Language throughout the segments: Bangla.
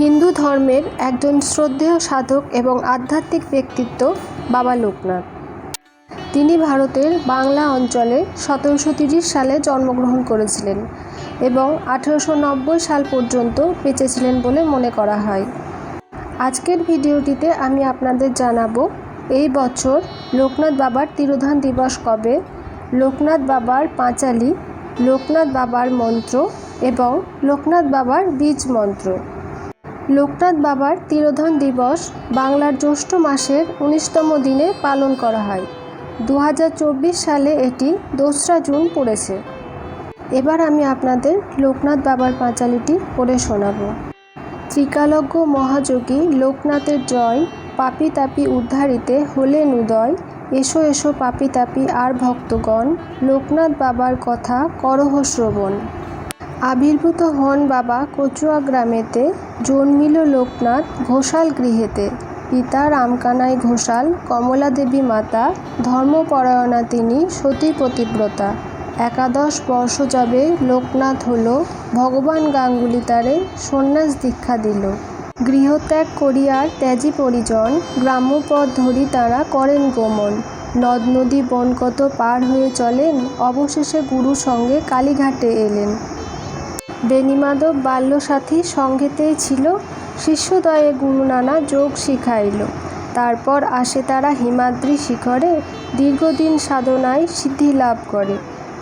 হিন্দু ধর্মের একজন শ্রদ্ধেয় সাধক এবং আধ্যাত্মিক ব্যক্তিত্ব বাবা লোকনাথ। তিনি ভারতের বাংলা অঞ্চলে সতেরোশো তিরিশ সালে জন্মগ্রহণ করেছিলেন এবং আঠেরোশো নব্বই সাল পর্যন্ত বেঁচেছিলেন বলে মনে করা হয়। আজকের ভিডিওটিতে আমি আপনাদের জানাব, এই বছর লোকনাথ বাবার তিরোধান দিবস কবে? লোকনাথ বাবার পাঁচালি, লোকনাথ বাবার মন্ত্র এবং লোকনাথ বাবার বীজ মন্ত্র। লোকনাথ বাবার তিরোধন দিবস বাংলার জ্যৈষ্ঠ মাসের উনিশতম দিনে পালন করা হয়। দু হাজার চব্বিশ সালে এটি দোসরা জুন পড়েছে। এবার আমি আপনাদের লোকনাথ বাবার পাঁচালিটি পড়ে শোনাব। ত্রিকালজ্ঞ মহাযোগী লোকনাথের জয় পাপি তাপি উদ্ধারিতে হলেন উদয় এসো এসো পাপি তাপি আর ভক্তগণ, লোকনাথ বাবার কথা করহ শ্রবণ। আবির্ভূত হন বাবা কচুয়া গ্রামেতে, জন্মিল লোকনাথ ঘোষাল গৃহেতে। পিতা রামকানাই ঘোষাল, কমলা দেবী মাতা, ধর্মপরায়ণা তিনি, সতী পতিব্রতা। একাদশ বর্ষ যাবে লোকনাথ হল, ভগবান গাঙ্গুলি তারে সন্ন্যাস দীক্ষা দিল। গৃহত্যাগ করিয়ার ত্যাজি পরিজন গ্রাম্যপথ ধরি তারা করেন গমন। নদ নদী বন কত পার হয়ে চলেন, অবশেষে গুরু সঙ্গে কালীঘাটে এলেন। বেণীমাধব বাল্যসাথী সঙ্গেতেই ছিল। শিষ্যদয়ে গুরু নানা যোগ শিখাইল। তারপর আসে তারা হিমাদ্রি শিখরে, দীর্ঘদিন সাধনায় সিদ্ধি লাভ করে।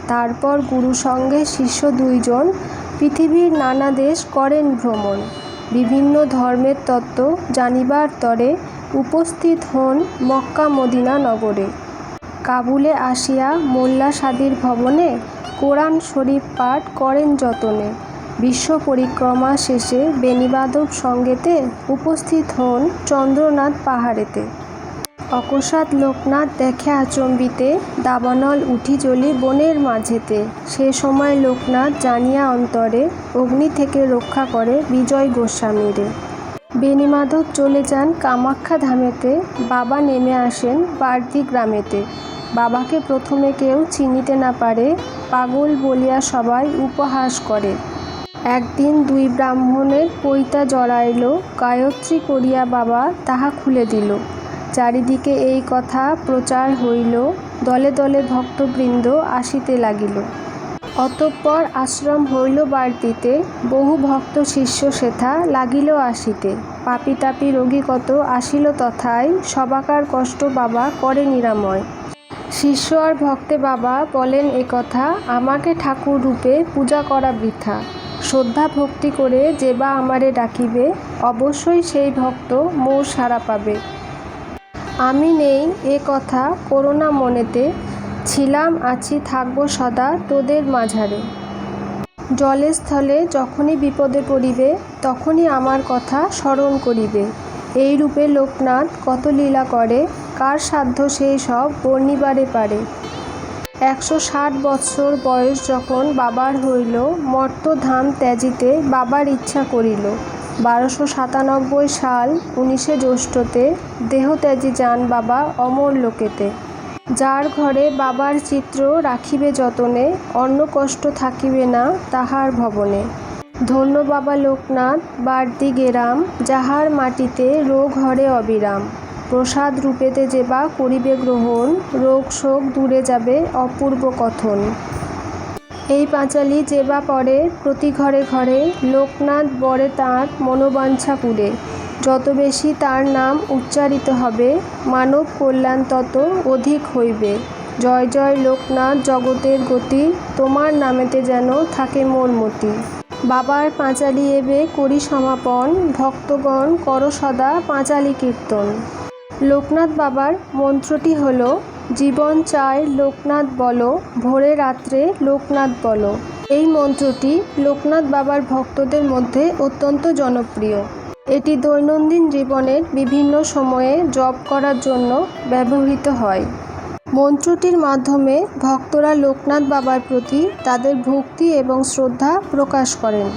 তারপর গুরু সঙ্গে শিষ্য দুইজন পৃথিবীর নানা দেশ করেন ভ্রমণ। বিভিন্ন ধর্মের তত্ত্ব জানিবার তরে উপস্থিত হন মক্কা মদিনা নগরে। কাবুলে আসিয়া মোল্লা সাদির ভবনে কোরআন শরীফ পাঠ করেন যতনে। বিশ্ব পরিক্রমা শেষে বেণীবাদব সঙ্গেতে উপস্থিত হন চন্দ্রনাথ পাহাড়েতে। অকস্মাৎ লোকনাথ দেখে আচম্বিতে দাবানল উঠি জ্বলি বনের মাঝেতে। সে সময় লোকনাথ জানিয়া অন্তরে অগ্নি থেকে রক্ষা করে বিজয় গোস্বামীরে। বেণীমাধব চলে যান কামাখ্যা ধামেতে। বাবা নেমে আসেন বার্দি গ্রামেতে। বাবাকে প্রথমে কেউ চিনিতে না পারে, পাগল বলিয়া সবাই উপহাস করে। একদিন দুই ব্রাহ্মণের পৈতা জড়াইল, গায়ত্রী করিয়া বাবা তাহা খুলে দিল। চারিদিকে এই কথা প্রচার হইল, দলে দলে ভক্তবৃন্দ আসিতে লাগিল। অতঃপর আশ্রম হইল বাড়তিতে, বহু ভক্ত শিষ্য সেথা লাগিল আসিতে। পাপি তাপি রোগী কত আসিল তথায়, সবাকার কষ্ট বাবা করে নিরাময়। শিষ্য আর ভক্তে বাবা বলেন কথা, আমাকে ঠাকুর রূপে পূজা করা বৃথা। শ্রদ্ধা ভক্তি করে যে বা আমারে ডাকিবে, অবশ্যই সেই ভক্ত মোর সাড়া পাবে। আমি নেই এ কথা করোনা মনেতে, ছিলাম আছি থাকব সদা তোদের মাঝারে। জলে স্থলে যখনই বিপদে পড়িবে, তখনই আমার কথা স্মরণ করিবে। এই রূপে লোকনাথ কত লীলা করে কার সাধ্য সেই সব বর্ণিবারে পারে। একশো ষাট বৎসর বয়স যখন বাবার হইল, মর্তধাম ত্যাজিতে বাবার ইচ্ছা করিল। বারোশো সাতানব্বই সাল উনিশে জ্যৈষ্ঠতে দেহত্যাজি যান বাবা অমর লোকেতে। যার ঘরে বাবার চিত্র রাখিবে যতনে অন্য কষ্ট থাকিবে না তাহার ভবনে। ধন্য বাবা লোকনাথ বাড়তি গেরাম, যাহার মাটিতে রোগ হরে অবিরাম। প্রসাদ রূপেতে যেবা করিবে গ্রহণ, রোগ শোক দূরে যাবে, অপূর্ব কথন। এই পাঁচালি যেবা পরে প্রতি ঘরে ঘরে, লোকনাথ বরে তাঁর মনোবাঞ্ছা পুরে। যত বেশি তার নাম উচ্চারিত হবে, মানব কল্যাণ তত অধিক হইবে। জয় জয় লোকনাথ জগতের গতি, তোমার নামেতে যেন থাকে মোর মতি। বাবার পাঁচালি এবে করি সমাপন, ভক্তগণ কর সদা পাঁচালি কীর্তন। লোকনাথ বাবার মন্ত্রটি হল, জীবন চায় লোকনাথ বলো, ভোরে রাত্রে লোকনাথ বলো। এই মন্ত্রটি লোকনাথ বাবার ভক্তদের মধ্যে অত্যন্ত জনপ্রিয়। এটি দৈনন্দিন জীবনের বিভিন্ন সময়ে জপ করার জন্য ব্যবহৃত হয়। মন্ত্রটির মাধ্যমে ভক্তরা লোকনাথ বাবার প্রতি তাদের ভক্তি এবং শ্রদ্ধা প্রকাশ করেন।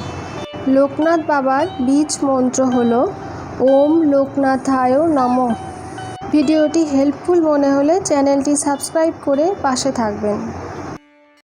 লোকনাথ বাবার বীজ মন্ত্র হল, ওম লোকনাথায় নমঃ। ভিডিওটি হেল্পফুল মনে হলে চ্যানেলটি সাবস্ক্রাইব করে পাশে থাকবেন।